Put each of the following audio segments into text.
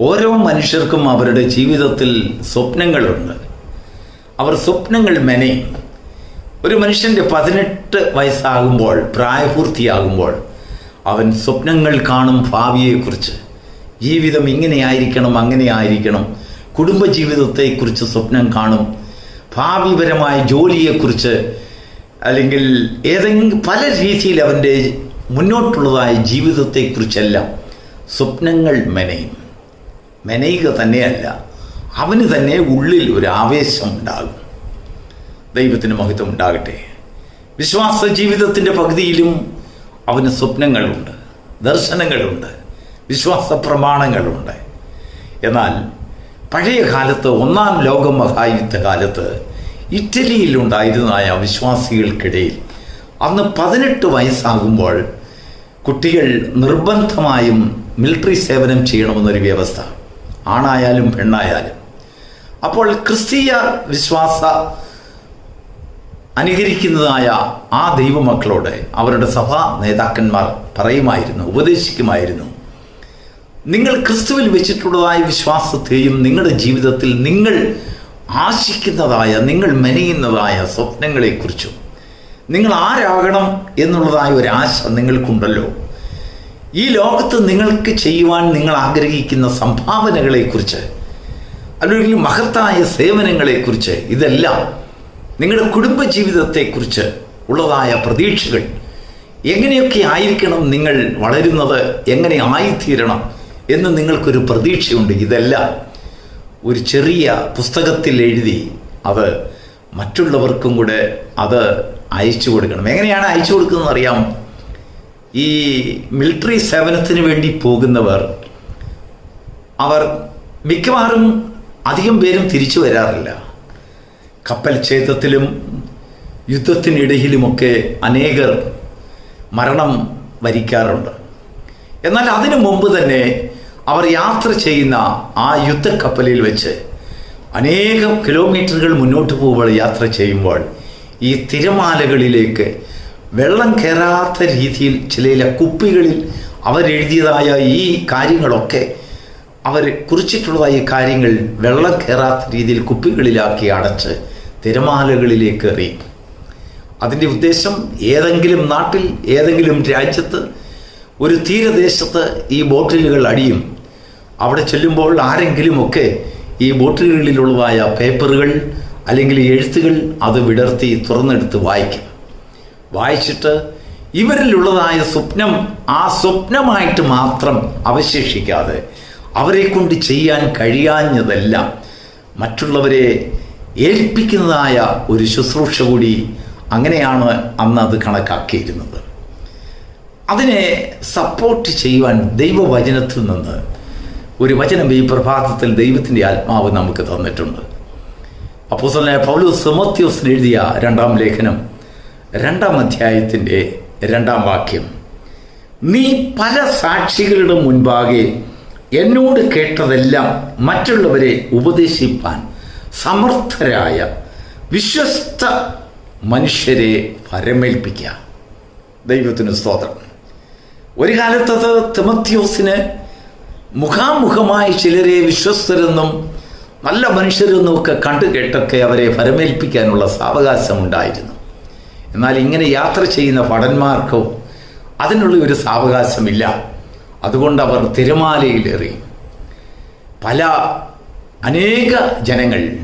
ഓരോ മനുഷ്യർക്കും അവരുടെ ജീവിതത്തിൽ സ്വപ്നങ്ങളുണ്ട്. അവർ സ്വപ്നങ്ങൾ മെനയും. ഒരു മനുഷ്യന്റെ പതിനെട്ട് വയസ്സാകുമ്പോൾ പ്രായപൂർത്തിയാകുമ്പോൾ അവൻ സ്വപ്നങ്ങൾ കാണും ഭാവിയെക്കുറിച്ച്. ജീവിതം ഇങ്ങനെയായിരിക്കണം അങ്ങനെ ആയിരിക്കണം കുടുംബജീവിതത്തെക്കുറിച്ച് സ്വപ്നം കാണും. ഭാവിപരമായ ജോലിയെക്കുറിച്ച് അല്ലെങ്കിൽ ഏതെങ്കിലും പല രീതിയിൽ അവന്റെ മുന്നോട്ടുള്ളതായ ജീവിതത്തെക്കുറിച്ചെല്ലാം സ്വപ്നങ്ങൾ മെനയും. മെനയുക തന്നെയല്ല അവന് തന്നെ ഉള്ളിൽ ഒരു ആവേശം ഉണ്ടാകും. ദൈവത്തിന് മഹത്വം ഉണ്ടാകട്ടെ. വിശ്വാസ ജീവിതത്തിന്റെ പകുതിയിലും അവന് സ്വപ്നങ്ങളുണ്ട് ദർശനങ്ങളുണ്ട് വിശ്വാസ പ്രമാണങ്ങളുണ്ട്. എന്നാൽ പഴയ കാലത്ത് ഒന്നാം ലോക മഹായുദ്ധ കാലത്ത് ഇറ്റലിയിലുണ്ടായിരുന്നതായ വിശ്വാസികൾക്കിടയിൽ അന്ന് പതിനെട്ട് വയസ്സാകുമ്പോൾ കുട്ടികൾ നിർബന്ധമായും മിലിറ്ററി സേവനം ചെയ്യണമെന്നൊരു വ്യവസ്ഥ. ആണായാലും പെണ്ണായാലും. അപ്പോൾ ക്രിസ്തീയ വിശ്വാസ അനുകരിക്കുന്നതായ ആ ദൈവമക്കളോട് അവരുടെ സഭാ നേതാക്കന്മാർ പറയുമായിരുന്നു ഉപദേശിക്കുമായിരുന്നു. നിങ്ങൾ ക്രിസ്തുവിൽ വെച്ചിട്ടുള്ളതായ വിശ്വാസത്തെയും നിങ്ങളുടെ ജീവിതത്തിൽ നിങ്ങൾ ആശിക്കുന്നതായ നിങ്ങൾ മെനയുന്നതായ സ്വപ്നങ്ങളെക്കുറിച്ചും നിങ്ങൾ ആരാകണം എന്നുള്ളതായ ഒരു ആശ നിങ്ങൾക്കുണ്ടല്ലോ. ഈ ലോകത്ത് നിങ്ങൾക്ക് ചെയ്യുവാൻ നിങ്ങൾ ആഗ്രഹിക്കുന്ന സംഭാവനകളെക്കുറിച്ച് അല്ലെങ്കിൽ മഹത്തായ സേവനങ്ങളെക്കുറിച്ച് ഇതെല്ലാം നിങ്ങളുടെ കുടുംബജീവിതത്തെക്കുറിച്ച് ഉള്ളതായ പ്രതീക്ഷകൾ എങ്ങനെയൊക്കെ ആയിരിക്കണം നിങ്ങൾ വളരുന്നത് എങ്ങനെ ആയിത്തീരണം എന്ന് നിങ്ങൾക്കൊരു പ്രതീക്ഷയുണ്ട്. ഇതെല്ലാം ഒരു ചെറിയ പുസ്തകത്തിൽ എഴുതി അത് മറ്റുള്ളവർക്കും കൂടെ അത് അയച്ചു കൊടുക്കണം. എങ്ങനെയാണ് അയച്ചു കൊടുക്കുന്നത് അറിയാം ഈ മിലിറ്ററി സേവനത്തിന് വേണ്ടി പോകുന്നവർ അവർ മിക്കവാറും അധികം പേരും തിരിച്ചു വരാറില്ല. കപ്പൽ ക്ഷേത്രത്തിലും യുദ്ധത്തിനിടയിലുമൊക്കെ അനേകർ മരണം വരിക്കാറുണ്ട്. എന്നാൽ അതിനു മുമ്പ് തന്നെ അവർ യാത്ര ചെയ്യുന്ന ആ യുദ്ധക്കപ്പലിൽ വെച്ച് അനേകം കിലോമീറ്ററുകൾ മുന്നോട്ട് പോകുമ്പോൾ യാത്ര ചെയ്യുമ്പോൾ ഈ തിരമാലകളിലേക്ക് വെള്ളം കയറാത്ത രീതിയിൽ ചില കുപ്പികളിൽ അവരെഴുതിയതായ ഈ കാര്യങ്ങളൊക്കെ അവർ കുറിച്ചിട്ടുള്ളതായ ഈ കാര്യങ്ങൾ വെള്ളം കയറാത്ത രീതിയിൽ കുപ്പികളിലാക്കി അടച്ച് തിരമാലകളിലേക്ക് എറിയും അതിന്റെ ഉദ്ദേശം ഏതെങ്കിലും നാട്ടിൽ ഏതെങ്കിലും രാജ്യത്ത് ഒരു തീരദേശത്ത് ഈ ബോട്ടിലുകൾ അടിയും. അവിടെ ചെല്ലുമ്പോൾ ആരെങ്കിലുമൊക്കെ ഈ ബോട്ടിലുകളിലുള്ളതായ പേപ്പറുകൾ അല്ലെങ്കിൽ എഴുത്തുകൾ അത് വിടർത്തി തുറന്നെടുത്ത് വായിക്കും. വായിച്ചിട്ട് ഇവരിലുള്ളതായ സ്വപ്നം ആ സ്വപ്നമായിട്ട് മാത്രം അവശേഷിക്കാതെ അവരെ കൊണ്ട് ചെയ്യാൻ കഴിയാഞ്ഞതെല്ലാം. മറ്റുള്ളവരെ ഏൽപ്പിക്കുന്നതായ ഒരു ശുശ്രൂഷ കൂടി അങ്ങനെയാണ് അന്ന് അത് കണക്കാക്കിയിരുന്നത്. അതിനെ സപ്പോർട്ട് ചെയ്യുവാൻ ദൈവവചനത്തിൽ നിന്ന് ഒരു വചനം ഈ പ്രഭാതത്തിൽ ദൈവത്തിന്റെ ആത്മാവ് നമുക്ക് തന്നിട്ടുണ്ട്. അപ്പോസലായ പൗലോസ് സെമത്യോസിന് എഴുതിയ രണ്ടാം ലേഖനം രണ്ടാം അധ്യായത്തിന്റെ രണ്ടാം വാക്യം. നീ പല സാക്ഷികളുടെ മുൻപാകെ എന്നോട് കേട്ടതെല്ലാം മറ്റുള്ളവരെ ഉപദേശിപ്പാൻ സമർത്ഥരായ വിശ്വസ്ത മനുഷ്യരെ വരമേൽപ്പിക്കുക ദൈവത്തിന് സ്തോത്രം. ഒരു കാലത്തത് തിമത്യോസിന് മുഖാമുഖമായി ചിലരെ വിശ്വസ്തരെന്നും നല്ല മനുഷ്യരെന്നും ഒക്കെ കണ്ടു കേട്ടൊക്കെ അവരെ വരമേൽപ്പിക്കാനുള്ള സാവകാശം ഉണ്ടായിരുന്നു എന്നാൽ ഇങ്ങനെ യാത്ര ചെയ്യുന്ന ഭടന്മാർക്കോ അതിനുള്ള ഒരു സാവകാശമില്ല. അതുകൊണ്ട് അവർ തിരമാലയിലേറി. പല അനേക ജനങ്ങൾ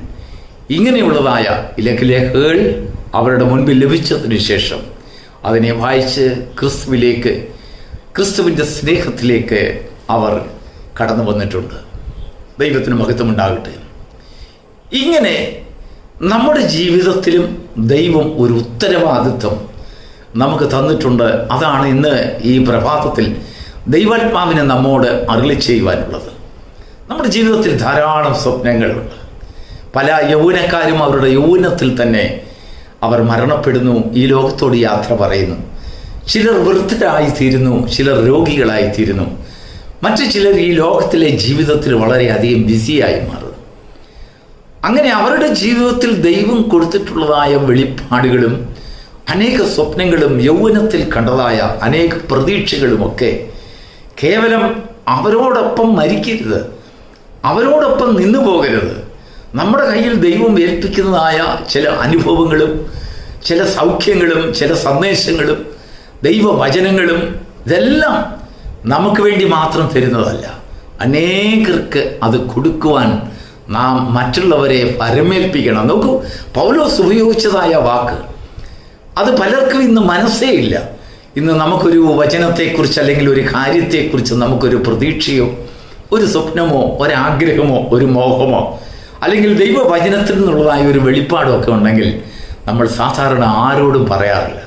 ഇങ്ങനെയുള്ളതായ ഇലഖലേഖകൾ അവരുടെ മുൻപിൽ ലഭിച്ചതിനു ശേഷം അതിനെ വായിച്ച് ക്രിസ്തുവിലേക്ക് ക്രിസ്തുവിന്റെ സ്നേഹത്തിലേക്ക് അവർ കടന്നു വന്നിട്ടുണ്ട്. ദൈവത്തിന് മഹത്വമുണ്ടാകട്ടെ. ഇങ്ങനെ നമ്മുടെ ജീവിതത്തിലും ദൈവം ഒരു ഉത്തരവാദിത്വം നമുക്ക് തന്നിട്ടുണ്ട്. അതാണ് ഇന്ന് ഈ പ്രഭാതത്തിൽ ദൈവാത്മാവിനെ നമ്മോട് അറിളി ചെയ്യുവാനുള്ളത്. നമ്മുടെ ജീവിതത്തിൽ ധാരാളം സ്വപ്നങ്ങളുണ്ട്. പല യൗവനക്കാരും അവരുടെ യൗവനത്തിൽ തന്നെ അവർ മരണപ്പെടുന്നു. ഈ ലോകത്തോട് യാത്ര പറയുന്നു. ചിലർ വൃദ്ധരായി തീരുന്നു ചിലർ രോഗികളായിത്തീരുന്നു. മറ്റു ചിലർ ഈ ലോകത്തിലെ ജീവിതത്തിൽ വളരെയധികം ബിസിയായി മാറുന്നു. അങ്ങനെ അവരുടെ ജീവിതത്തിൽ ദൈവം കൊടുത്തിട്ടുള്ളതായ വെളിപ്പാടുകളും അനേക സ്വപ്നങ്ങളും യൗവനത്തിൽ കണ്ടതായ അനേക പ്രതീക്ഷകളുമൊക്കെ കേവലം അവരോടൊപ്പം മരിക്കരുത്. അവരോടൊപ്പം നിന്നു പോകരുത്. നമ്മുടെ കയ്യിൽ ദൈവം ഏൽപ്പിക്കുന്നതായ ചില അനുഭവങ്ങളും ചില സൗഖ്യങ്ങളും ചില സന്ദേശങ്ങളും ദൈവവചനങ്ങളും ഇതെല്ലാം നമുക്ക് വേണ്ടി മാത്രം തരുന്നതല്ല. അനേകർക്ക് അത് കൊടുക്കുവാൻ നാം മറ്റുള്ളവരെ പരമേൽപ്പിക്കണം. നോക്കൂ പൗലോസ് ഉപയോഗിച്ചതായ വാക്ക്. അത് പലർക്കും ഇന്ന് മനസ്സേ ഇല്ല. ഇന്ന് നമുക്കൊരു വചനത്തെക്കുറിച്ച് അല്ലെങ്കിൽ ഒരു കാര്യത്തെക്കുറിച്ച് നമുക്കൊരു പ്രതീക്ഷയോ ഒരു സ്വപ്നമോ ഒരാഗ്രഹമോ ഒരു മോഹമോ അല്ലെങ്കിൽ ദൈവവചനത്തിൽ നിന്നുള്ളതായ ഒരു വെളിപ്പാടോ ഒക്കെ ഉണ്ടെങ്കിൽ നമ്മൾ സാധാരണ ആരോടും പറയാറില്ല.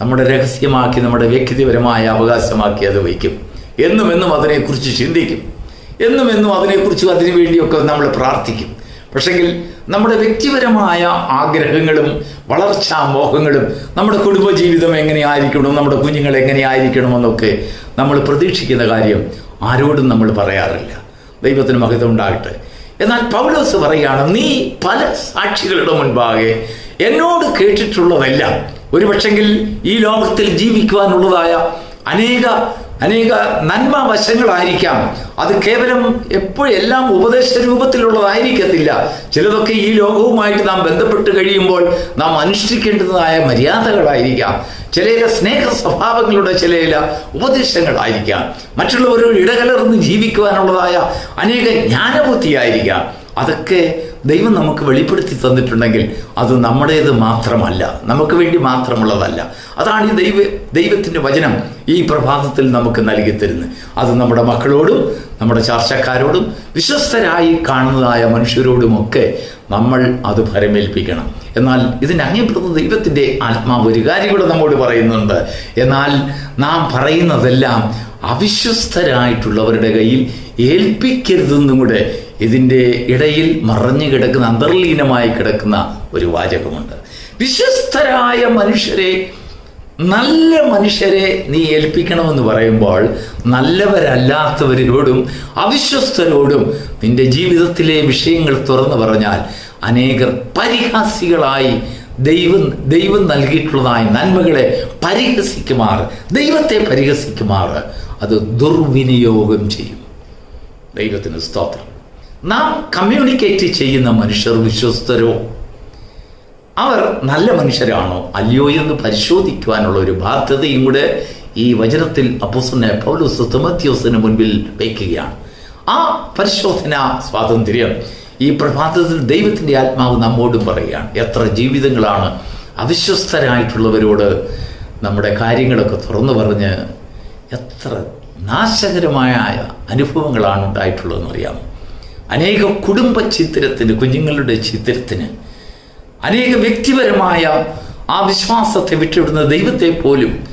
നമ്മുടെ രഹസ്യമാക്കി നമ്മുടെ വ്യക്തിപരമായ അവകാശമാക്കി അത് വയ്ക്കും. എന്നും എന്നും അതിനെക്കുറിച്ച് ചിന്തിക്കും. എന്നും എന്നും അതിനെക്കുറിച്ച് അതിനു വേണ്ടിയൊക്കെ നമ്മൾ പ്രാർത്ഥിക്കും. പക്ഷെങ്കിൽ നമ്മുടെ വ്യക്തിപരമായ ആഗ്രഹങ്ങളും വളർച്ചാ മോഹങ്ങളും നമ്മുടെ കുടുംബജീവിതം എങ്ങനെയായിരിക്കണം നമ്മുടെ കുഞ്ഞുങ്ങൾ എങ്ങനെയായിരിക്കണമെന്നൊക്കെ നമ്മൾ പ്രതീക്ഷിക്കുന്ന കാര്യം ആരോടും നമ്മൾ പറയാറില്ല. ദൈവത്തിന് മഹിതം ഉണ്ടാകട്ടെ. എന്നാൽ പൗലോസ് പറയുകയാണ് നീ പല സാക്ഷികളുടെ മുൻപാകെ എന്നോട് കേട്ടിട്ടുള്ളതെല്ലാം. ഒരുപക്ഷെങ്കിൽ ഈ ലോകത്തിൽ ജീവിക്കുവാനുള്ളതായ അനേക അനേക നന്മ വശങ്ങളായിരിക്കാം. അത് കേവലം എപ്പോഴെല്ലാം ഉപദേശ രൂപത്തിലുള്ളതായിരിക്കത്തില്ല. ചിലതൊക്കെ ഈ ലോകവുമായിട്ട് നാം ബന്ധപ്പെട്ട് കഴിയുമ്പോൾ നാം അനുഷ്ഠിക്കേണ്ടതായ മര്യാദകളായിരിക്കാം. ചില സ്നേഹ സ്വഭാവങ്ങളുടെ ചില ഉപദേശങ്ങളായിരിക്കാം. മറ്റുള്ളവരോട് ഇടകലർന്ന് ജീവിക്കുവാനുള്ളതായ അനേക ജ്ഞാനബുദ്ധിയായിരിക്കാം. അതൊക്കെ ദൈവം നമുക്ക് വെളിപ്പെടുത്തി തന്നിട്ടുണ്ടെങ്കിൽ അത് നമ്മുടേത് മാത്രമല്ല. നമുക്ക് വേണ്ടി മാത്രമുള്ളതല്ല. അതാണ് ഈ ദൈവ ദൈവത്തിന്റെ വചനം ഈ പ്രഭാതത്തിൽ നമുക്ക് നൽകി തരുന്നത്. അത് നമ്മുടെ മക്കളോടും നമ്മുടെ ചർച്ചക്കാരോടും വിശ്വസ്തരായി കാണുന്നതായ മനുഷ്യരോടുമൊക്കെ നമ്മൾ അത് ഭരമേൽപ്പിക്കണം. എന്നാൽ ഇതിന് അങ്ങേപ്പെടുന്ന ദൈവത്തിന്റെ ആത്മാവ് ഒരു കാര്യം കൂടെ നമ്മോട് പറയുന്നുണ്ട്. എന്നാൽ നാം പറയുന്നതെല്ലാം അവിശ്വസ്തരായിട്ടുള്ളവരുടെ കയ്യിൽ ഏൽപ്പിക്കരുതെന്നും കൂടെ ഇതിന്റെ ഇടയിൽ മറഞ്ഞു കിടക്കുന്ന അന്തർലീനമായി കിടക്കുന്ന ഒരു വാചകമുണ്ട്. വിശ്വസ്തരായ മനുഷ്യരെ നല്ല മനുഷ്യരെ നീ ഏൽപ്പിക്കണമെന്ന് പറയുമ്പോൾ നല്ലവരല്ലാത്തവരോടും അവിശ്വസ്തരോടും നിന്റെ ജീവിതത്തിലെ വിഷയങ്ങൾ തുറന്നു പറഞ്ഞാൽ അനേകർ പരിഹാസികളായി ദൈവം ദൈവം നൽകിയിട്ടുള്ളതായ നന്മകളെ പരിഹസിക്കുമാർ ദൈവത്തെ പരിഹസിക്കുമാർ. അത് ദുർവിനിയോഗം ചെയ്യും. ദൈവത്തിന് സ്തോത്രം. നാം കമ്മ്യൂണിക്കേറ്റ് ചെയ്യുന്ന മനുഷ്യർ വിശ്വസ്തരോ? അവർ നല്ല മനുഷ്യരാണോ? അല്ലയോ എന്ന് പരിശോധിക്കുവാനുള്ള ഒരു ബാധ്യതയും കൂടെ ഈ വചനത്തിൽ അപ്പുസനെ പൗലൂസ് തിമത്യോസിന് മുൻപിൽ വയ്ക്കുകയാണ് ആ പരിശോധന സ്വാതന്ത്ര്യം ഈ പ്രഭാതത്തിൽ ദൈവത്തിന്റെ ആത്മാവ് നമ്മോടും പറയുകയാണ്. എത്ര ജീവിതങ്ങളാണ് അവിശ്വസ്തരായിട്ടുള്ളവരോട് നമ്മുടെ കാര്യങ്ങളൊക്കെ തുറന്നു പറഞ്ഞ് എത്ര നാശകരമായ അനുഭവങ്ങളാണ് ഉണ്ടായിട്ടുള്ളതെന്ന് അറിയാമോ അനേക കുടുംബ ചിത്രത്തിന് കുഞ്ഞുങ്ങളുടെ ചിത്രത്തിന് അനേക വ്യക്തിപരമായ ആ വിശ്വാസത്തെ വിട്ടുവിടുന്ന ദൈവത്തെ പോലും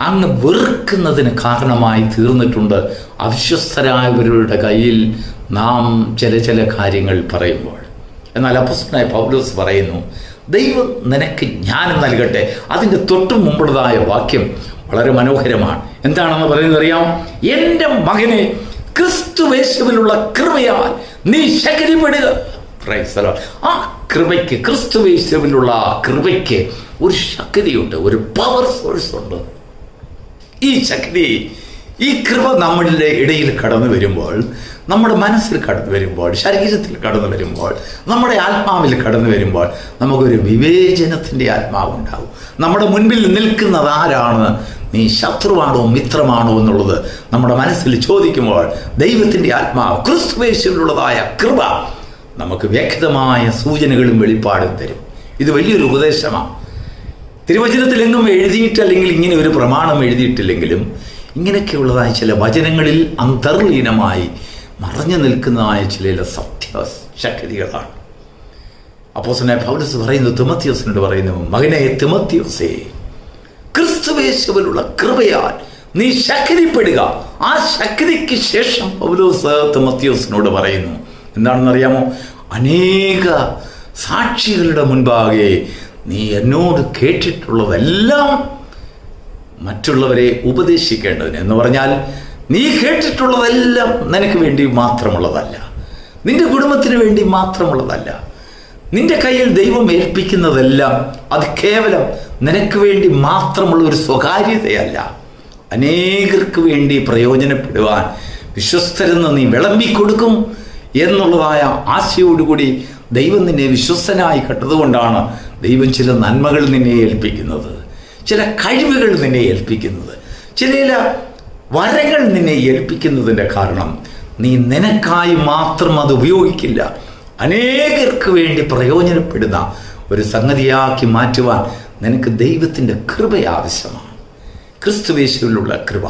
അങ്ങ് വെറുക്കുന്നതിന് കാരണമായി തീർന്നിട്ടുണ്ട്. അവിശ്വസ്തരായവരുടെ കയ്യിൽ നാം ചില ചില കാര്യങ്ങൾ പറയുമ്പോൾ. എന്നാൽ അപ്പസ്തനായ പൗലോസ് പറയുന്നു ദൈവം നിനക്ക് ജ്ഞാനം നൽകട്ടെ. അതിന്റെ തൊട്ടു മുമ്പുള്ളതായ വാക്യം വളരെ മനോഹരമാണ്. എന്താണെന്ന് പറയുന്നത് അറിയാം എന്റെ മകനെ ക്രിസ്തുവേശുവിലുള്ള കൃപയാൽ നീ ശകരിപ്പെടുക. ആ കൃപയ്ക്ക് ക്രിസ്തുവേശുവിലുള്ള കൃപയ്ക്ക് ഒരു ശക്തിയുണ്ട് ഒരു പവർ സോഴ്സ് ഉണ്ട് ഈ ശക്തി ഈ കൃപ നമ്മളുടെ ഇടയിൽ കടന്നു വരുമ്പോൾ നമ്മുടെ മനസ്സിൽ കടന്നു വരുമ്പോൾ ശരീരത്തിൽ കടന്നു വരുമ്പോൾ നമ്മുടെ ആത്മാവിൽ കടന്നു വരുമ്പോൾ നമുക്കൊരു വിവേചനത്തിന്റെ ആത്മാവുണ്ടാവും നമ്മുടെ മുൻപിൽ നിൽക്കുന്നത് ആരാണ്? നീ ശത്രുവാണോ മിത്രമാണോ എന്നുള്ളത് നമ്മുടെ മനസ്സിൽ ചോദിക്കുമ്പോൾ ദൈവത്തിന്റെ ആത്മാവ് ക്രിസ്തുവേശിലുള്ളതായ കൃപ നമുക്ക് വ്യക്തമായ സൂചനകളും വെളിപ്പാടും തരും. ഇത് വലിയൊരു ഉപദേശമാണ്. തിരുവചനത്തിലെങ്ങും എഴുതിയിട്ട് അല്ലെങ്കിൽ ഇങ്ങനെ ഒരു പ്രമാണം എഴുതിയിട്ടില്ലെങ്കിലും ഇങ്ങനെയൊക്കെയുള്ളതായ ചില വചനങ്ങളിൽ അന്തർലീനമായി മറഞ്ഞു നിൽക്കുന്നതായ ചില സത്യ ശക്തികളാണ്. അപ്പോസനെ പൗലസ് പറയുന്നു തിമത്യോസിനോട് പറയുന്നു മകനെ തിമത്യോസേ ക്രിസ്തുവേശുവിലുള്ള കൃപയാൽ നീ ശക്തിപ്പെടുക. ആ ശക്തിക്ക് ശേഷം പൗലോസ് തിമത്യോസിനോട് പറയുന്നു. എന്താണെന്നറിയാമോ? അനേക സാക്ഷികളുടെ മുൻപാകെ നീ എന്നോട് കേട്ടിട്ടുള്ളതെല്ലാം മറ്റുള്ളവരെ ഉപദേശിക്കേണ്ടതിന്. എന്ന് പറഞ്ഞാൽ നീ കേട്ടിട്ടുള്ളതെല്ലാം നിനക്ക് വേണ്ടി മാത്രമുള്ളതല്ല. നിന്റെ കുടുംബത്തിന് വേണ്ടി മാത്രമുള്ളതല്ല. നിന്റെ കയ്യിൽ ദൈവം ഏൽപ്പിക്കുന്നതെല്ലാം അത് കേവലം നിനക്ക് വേണ്ടി മാത്രമുള്ള ഒരു സ്വകാര്യതയല്ല. അനേകർക്ക് വേണ്ടി പ്രയോജനപ്പെടുവാൻ വിശ്വസ്തരെന്ന് നീ വിളമ്പിക്കൊടുക്കും എന്നുള്ളതായ ആശയോടുകൂടി ദൈവം നിന്നെ വിശ്വസ്തനായി കണ്ടതുകൊണ്ടാണ് ദൈവം ചില നന്മകൾ നിന്നെ ഏൽപ്പിക്കുന്നത്. ചില കഴിവുകൾ നിന്നെ ഏൽപ്പിക്കുന്നത്. ചില വരകൾ നിന്നെ ഏൽപ്പിക്കുന്നതിന്റെ കാരണം. നീ നിനക്കായി മാത്രം അത് ഉപയോഗിക്കില്ല. അനേകർക്ക് വേണ്ടി പ്രയോജനപ്പെടുന്ന ഒരു സംഗതിയാക്കി മാറ്റുവാൻ നിനക്ക് ദൈവത്തിന്റെ കൃപ ആവശ്യമാണ്. ക്രിസ്തുവേശുവിലുള്ള കൃപ.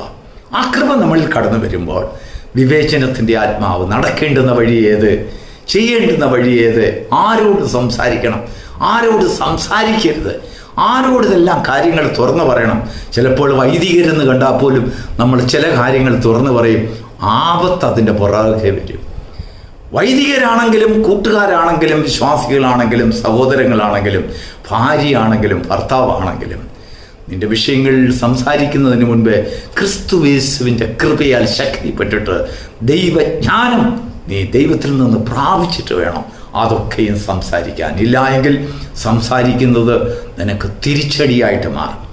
ആ കൃപ നമ്മളിൽ കടന്നു വരുമ്പോൾ വിവേചനത്തിന്റെ ആത്മാവ് നടക്കേണ്ടുന്ന വഴി ഏത്? ചെയ്യേണ്ടുന്ന വഴി ഏത്? ആരോട് സംസാരിക്കണം? ആരോട് സംസാരിക്കരുത്? ആരോട് ഇതെല്ലാം കാര്യങ്ങൾ തുറന്നു പറയണം? ചിലപ്പോൾ വൈദികരെന്ന് കണ്ടാൽ പോലും നമ്മൾ ചില കാര്യങ്ങൾ തുറന്നു പറയും. ആപത്ത് അതിന്റെ പുറകെ വരും. വൈദികരാണെങ്കിലും കൂട്ടുകാരാണെങ്കിലും വിശ്വാസികളാണെങ്കിലും സഹോദരങ്ങളാണെങ്കിലും ഭാര്യയാണെങ്കിലും ഭർത്താവാണെങ്കിലും നിന്റെ വിഷയങ്ങൾ സംസാരിക്കുന്നതിന് മുൻപ് ക്രിസ്തുവേശുവിന്റെ കൃപയാൽ ശക്തിപ്പെട്ടിട്ട് ദൈവജ്ഞാനം നീ ദൈവത്തിൽ നിന്ന് പ്രാപിച്ചിട്ട് വേണം. അതൊക്കെയും സംസാരിക്കാൻ ഇല്ല എങ്കിൽ സംസാരിക്കുന്നത് നിനക്ക് തിരിച്ചടിയായിട്ട് മാറും.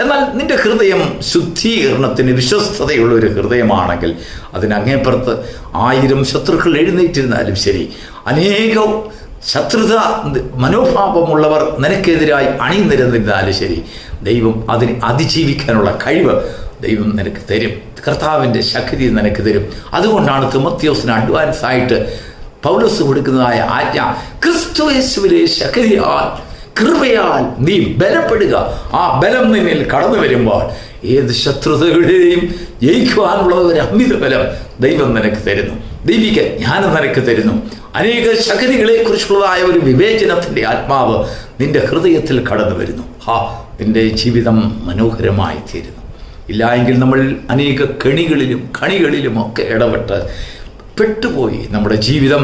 എന്നാൽ നിന്റെ ഹൃദയം ശുദ്ധീകരണത്തിന് വിശ്വസ്തതയുള്ള ഒരു ഹൃദയമാണെങ്കിൽ അതിനങ്ങേപ്പുറത്ത് ആയിരം ശത്രുക്കൾ എഴുന്നേറ്റിരുന്നാലും ശരി. അനേകം ശത്രുത മനോഭാവമുള്ളവർ നിനക്കെതിരായി അണിനിരന്നിരുന്നാലും ശരി. ദൈവം അതിനെ അതിജീവിക്കാനുള്ള കഴിവ് ദൈവം നിനക്ക് തരും. കർത്താവിന്റെ ശക്തി നിനക്ക് തരും. അതുകൊണ്ടാണ് തിമത്യോസിന് അഡ്വാൻസ് ആയിട്ട് പൗലസ് കൊടുക്കുന്നതായ ആജ്ഞ ക്രിസ്തു യേശുവിലെ ശക്തിയാൽ കൃപയാൽ നീ ബലപ്പെടുക. ആ ബലം നിന്നിൽ കടന്നു വരുമ്പോൾ ഏത് ശത്രുതകളെയും ജയിക്കുവാനുള്ള ഒരു അമിത ബലം ദൈവം നിനക്ക് തരുന്നു. ദൈവിക ജ്ഞാനം നിനക്ക് തരുന്നു. അനേക ശക്തികളെ കുറിച്ചുള്ളതായ ഒരു വിവേചനത്തിന്റെ ആത്മാവ് നിന്റെ ഹൃദയത്തിൽ കടന്നു വരുന്നു. ഹാ നിന്റെ ജീവിതം മനോഹരമായി തീരുന്നു ഇല്ലായെങ്കിൽ നമ്മൾ അനേക കെണികളിലും കണികളിലും ഒക്കെ ഇടപെട്ട് പെട്ടുപോയി. നമ്മുടെ ജീവിതം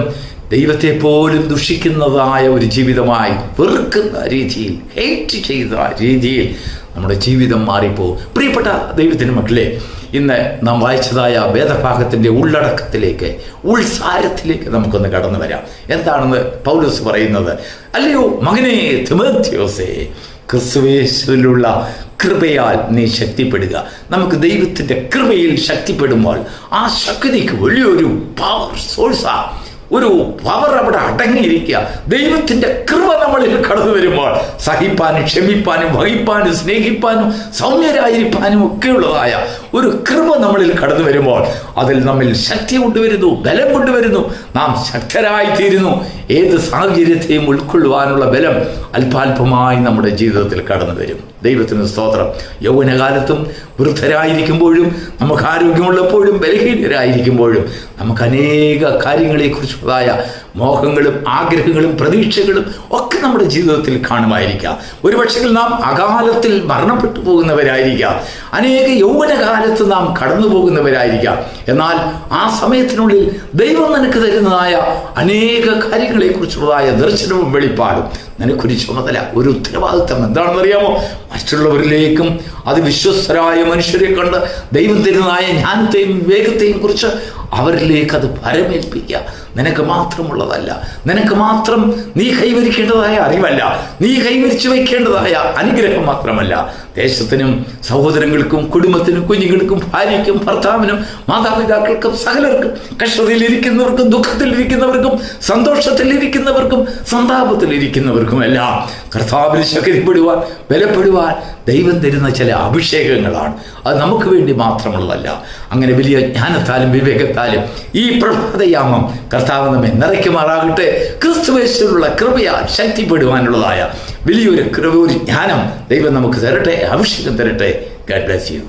ദൈവത്തെ പോലും ദുഷിക്കുന്നതായ ഒരു ജീവിതമായി വെറുക്കുന്ന രീതിയിൽ ഹേറ്റ് ചെയ്ത രീതിയിൽ നമ്മുടെ ജീവിതം മാറിപ്പോകും പ്രിയപ്പെട്ട ദൈവത്തിന് മക്കളെ ഇന്ന് നാം വായിച്ചതായ വേദഭാഗത്തിന്റെ ഉള്ളടക്കത്തിലേക്ക് ഉൾസാരത്തിലേക്ക് നമുക്കൊന്ന് കടന്നു വരാം. എന്താണെന്ന് പൗലോസ് പറയുന്നത്? അല്ലയോ മകനെ തിമോത്യോസേ ക്രിസ്തുവേശുവിലുള്ള കൃപയാൽ നീ ശക്തിപ്പെടുക. നമുക്ക് ദൈവത്തിന്റെ കൃപയിൽ ശക്തിപ്പെടുമ്പോൾ ആ ശക്തിക്ക് വലിയൊരു പവർ സോഴ്സാണ് ഒരു പവർ അവിടെ അടങ്ങിയിരിക്കുക. ദൈവത്തിന്റെ കൃപ നമ്മളിൽ കടന്നു വരുമ്പോൾ സഹിപ്പാനും ക്ഷമിപ്പാനും വഹിപ്പാനും സ്നേഹിപ്പാനും സൗമ്യരായിരിക്കാനും ഒക്കെയുള്ളതായ ഒരു കൃപ നമ്മളിൽ കടന്നു വരുമ്പോൾ അതിൽ നമ്മിൽ ശക്തി കൊണ്ടുവരുന്നു ബലം കൊണ്ടുവരുന്നു. നാം ശക്തരായി തീരുന്നു ഏത് സാഹചര്യത്തെയും ഉൾക്കൊള്ളുവാനുള്ള ബലം അല്പാൽപമായി നമ്മുടെ ജീവിതത്തിൽ കടന്നു വരും. ദൈവത്തിന് സ്തോത്രം. യൗവനകാലത്തും വൃദ്ധരായിരിക്കുമ്പോഴും നമുക്ക് ആരോഗ്യമുള്ളപ്പോഴും ബലഹീനരായിരിക്കുമ്പോഴും നമുക്ക് അനേക കാര്യങ്ങളെക്കുറിച്ചുള്ളതായ മോഹങ്ങളും ആഗ്രഹങ്ങളും പ്രതീക്ഷകളും ഒക്കെ നമ്മുടെ ജീവിതത്തിൽ കാണുമായിരിക്കാം. ഒരുപക്ഷെ നാം അകാലത്തിൽ മരണപ്പെട്ടു പോകുന്നവരായിരിക്കാം. അനേക യൗവനകാലത്ത് നാം കടന്നു പോകുന്നവരായിരിക്കാം. എന്നാൽ ആ സമയത്തിനുള്ളിൽ ദൈവം നിനക്ക് തരുന്നതായ അനേക കാര്യങ്ങളെക്കുറിച്ചുള്ളതായ ദർശനവും വെളിപ്പാടും നിനക്കൊരു ചുമതല ഒരു ഉത്തരവാദിത്തം എന്താണെന്ന് അറിയാമോ മറ്റുള്ളവരിലേക്കും അത് വിശ്വസ്തരായ മനുഷ്യരെ കണ്ട് ദൈവം തരുന്നതായ ജ്ഞാനത്തെയും വിവേകത്തെയും കുറിച്ച് അവരിലേക്ക് അത് പരമേൽപ്പിക്കുക നിനക്ക് മാത്രമുള്ളതല്ല. നിനക്ക് മാത്രം നീ കൈവരിക്കേണ്ടതായ അറിവല്ല. നീ കൈവരിച്ചു വയ്ക്കേണ്ടതായ അനുഗ്രഹം മാത്രമല്ല. ദേശത്തിനും സഹോദരങ്ങൾക്കും കുടുംബത്തിനും കുഞ്ഞുങ്ങൾക്കും ഭാര്യയ്ക്കും ഭർത്താവിനും മാതാപിതാക്കൾക്കും സകലർക്കും കഷ്ടതയിലിരിക്കുന്നവർക്കും ദുഃഖത്തിലിരിക്കുന്നവർക്കും സന്തോഷത്തിലിരിക്കുന്നവർക്കും സന്താപത്തിലിരിക്കുന്നവർക്കും എല്ലാം കർത്താവിൽ ശക്തിപ്പെടുവാൻ ബലപ്പെടുവാൻ ദൈവം തരുന്ന ചില അഭിഷേകങ്ങളാണ്. അത് നമുക്ക് വേണ്ടി മാത്രമുള്ളതല്ല. അങ്ങനെ വലിയ ജ്ഞാനത്താലും വിവേകത്താലും ഈ പ്രഭാതയാമം കർത്താവ് നമ്മെ നിറയ്ക്കുമാറാകട്ടെ. ക്രിസ്തുവേശ്വരുള്ള കൃപയാൽ ശക്തിപ്പെടുവാനുള്ളതായ വലിയൊരു കൃപ ഒരു ജ്ഞാനം ദൈവം നമുക്ക് തരട്ടെ അഭിഷേകം തരട്ടെ. God bless you